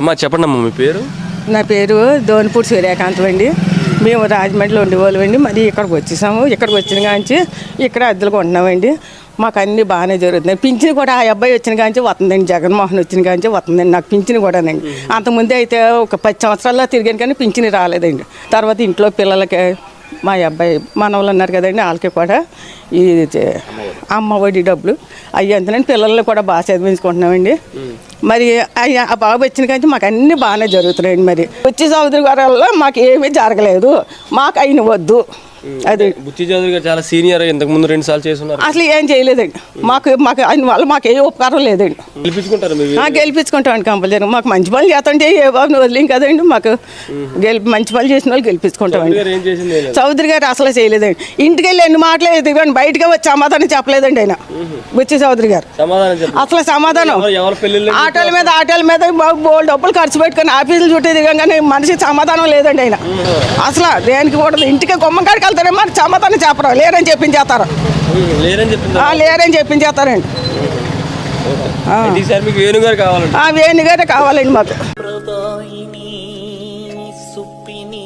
అమ్మా చెప్పండి అమ్మా మీ పేరు? నా పేరు దోనిపూడి సూర్యకాంతం అండి. మేము రాజమండ్రిలో ఉండేవాళ్ళం అండి. మరి ఇక్కడికి వచ్చేసాము. ఇక్కడికి వచ్చిన కాంచి ఇక్కడ అద్దెలు కొంటున్నామండి. మాకు అన్నీ బాగానే జరుగుతున్నాయి. పింఛన్ కూడా ఆ అబ్బాయి వచ్చిన కాంచి వస్తుందండి. జగన్మోహన్ వచ్చిన కాంచి వస్తుందండి. నాకు పింఛన్ కూడానండి. అంతకుముందే అయితే ఒక పది సంవత్సరాల్లో తిరిగాను కానీ పింఛన్ రాలేదండి. తర్వాత ఇంట్లో పిల్లలకి మా అబ్బాయి మనవాళ్ళు ఉన్నారు కదండి వాళ్ళకి కూడా ఈ అమ్మ ఒడి డబ్బులు. అవి అంతనండి పిల్లల్ని కూడా బాగా చదివించుకుంటున్నామండి. మరి అయ్యా ఆ బాబు వచ్చిన కానీ మాకు అన్ని బాగానే జరుగుతున్నాయండి మరి. వచ్చి చౌదరి గొర్రెల్లో మాకు ఏమీ జరగలేదు. మాకు అయిన వద్దు. అది బుచ్చి చౌదరి గారు చాలా సీనియర్ ఇంతకు ముందు రెండు సార్లు చేస్తున్నారు. అసలు ఏం చేయలేదండి. మాకు మాకు ఆయన వల్ల మాకు ఏ ఉపకారం లేదండి. గెలిపించుకుంటారు గెలిపించుకుంటామండి కంపల్సరీ. మాకు మంచి పనులు చేస్తుంటే ఏ బాబుని వదిలేం కదండి. మాకు గెలిపి మంచి పనులు చేసిన వాళ్ళు గెలిపించుకుంటామండి. చౌదరి గారు అసలు చేయలేదండి. ఇంటికి వెళ్ళి ఎన్ని మాటలు ఎదుగురండి బయటకే వచ్చి సమాధానం చెప్పలేదండి ఆయన. బుచ్చి చౌదరి గారు. అసలు సమాధానం. ఆటోల మీద ఆటోల మీద బోల్ డబ్బులు ఖర్చు పెట్టుకుని ఆఫీసులు చుట్టూ దిగంగానే మనిషికి సమాధానం లేదండి ఆయన. అసలు దేనికి కూడా ఇంటికి గుమ్మం వెళ్తారే మరి సమాధానం చెప్పరు లేరని చెప్పించేస్తారు లేరని చెప్పింది ఆ, లేరని చెప్పించేస్తారండి వేణుగారే కావాలండి. మాకు. సుప్పిని